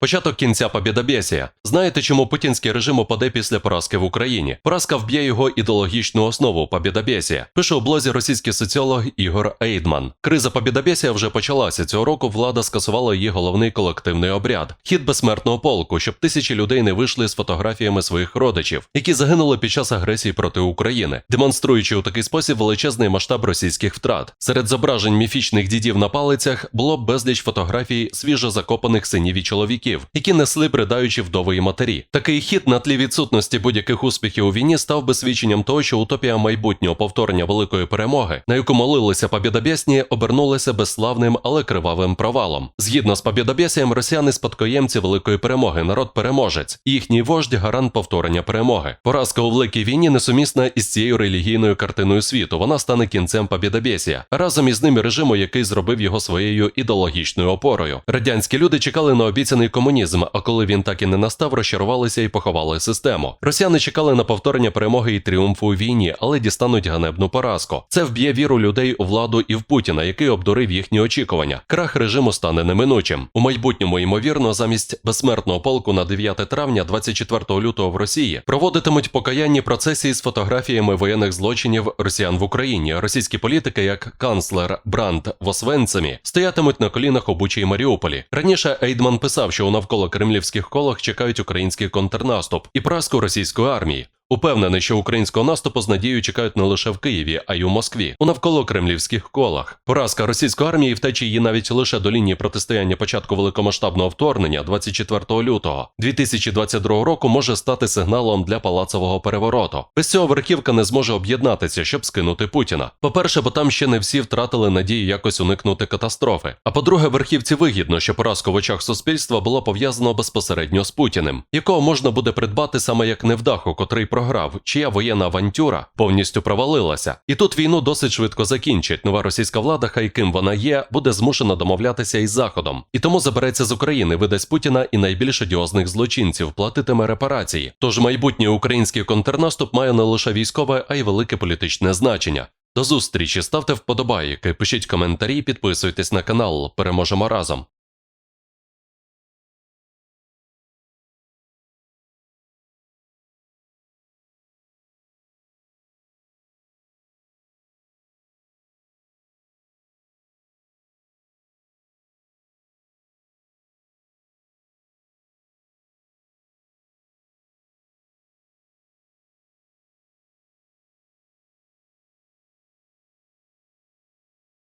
Початок кінця побєдобєсія. Знаєте, чому путінський режим упаде після поразки в Україні? Поразка вб'є його ідеологічну основу побєдобєсія. Пише у блозі російський соціолог Ігор Ейдман. Криза побєдобєсія вже почалася. Цього року влада скасувала її головний колективний обряд хід безсмертного полку, щоб тисячі людей не вийшли з фотографіями своїх родичів, які загинули під час агресії проти України, демонструючи у такий спосіб величезний масштаб російських втрат. Серед зображень міфічних дідів на палицях було безліч фотографій свіжо закопаних синів і чоловіків, які несли бридаючі вдови і матері. Такий хід на тлі відсутності будь-яких успіхів у війні став би свідченням того, що утопія майбутнього повторення великої перемоги, на яку молилися побєдобєсні, обернулася безславним, але кривавим провалом. Згідно з побєдобєсієм, росіяни спадкоємці великої перемоги, народ переможець, їхній вождь гарант повторення перемоги. Поразка у великій війні несумісна із цією релігійною картиною світу. Вона стане кінцем побєдобєсія, разом із ним режиму, який зробив його своєю ідеологічною опорою. Радянські люди чекали на обіцяний комунізм, а коли він так і не настав, розчарувалися і поховали систему. Росіяни чекали на повторення перемоги і тріумфу у війні, але дістануть ганебну поразку. Це вб'є віру людей у владу і в Путіна, який обдурив їхні очікування. Крах режиму стане неминучим. У майбутньому, ймовірно, замість безсмертного полку на 9 травня, 24 лютого в Росії проводитимуть покаянні процесії з фотографіями воєнних злочинів росіян в Україні. Російські політики, як канцлер Бранд в Освенцимі, стоятимуть на колінах у Маріуполі. Раніше Ейдман писав, що у навколо кремлівських колах чекають український контрнаступ і праску російської армії. Упевнений, що українського наступу з надією чекають не лише в Києві, а й у Москві, у навколо кремлівських колах. Поразка російської армії втечі її навіть лише до лінії протистояння початку великомасштабного вторгнення 24 лютого 2022 року може стати сигналом для палацового перевороту. Без цього верхівка не зможе об'єднатися, щоб скинути Путіна. По-перше, бо там ще не всі втратили надію якось уникнути катастрофи. А по-друге, верхівці вигідно, що поразка в очах суспільства була пов'язана безпосередньо з Путіним, якого можна буде придбати саме як невдаху, котрий програв, чия воєнна авантюра повністю провалилася. І тут війну досить швидко закінчить. Нова російська влада, хай ким вона є, буде змушена домовлятися із Заходом. І тому забереться з України, видасть Путіна і найбільш одіозних злочинців, платитиме репарації. Тож майбутній український контрнаступ має не лише військове, а й велике політичне значення. До зустрічі, ставте вподобайки, пишіть коментарі, підписуйтесь на канал. Переможемо разом.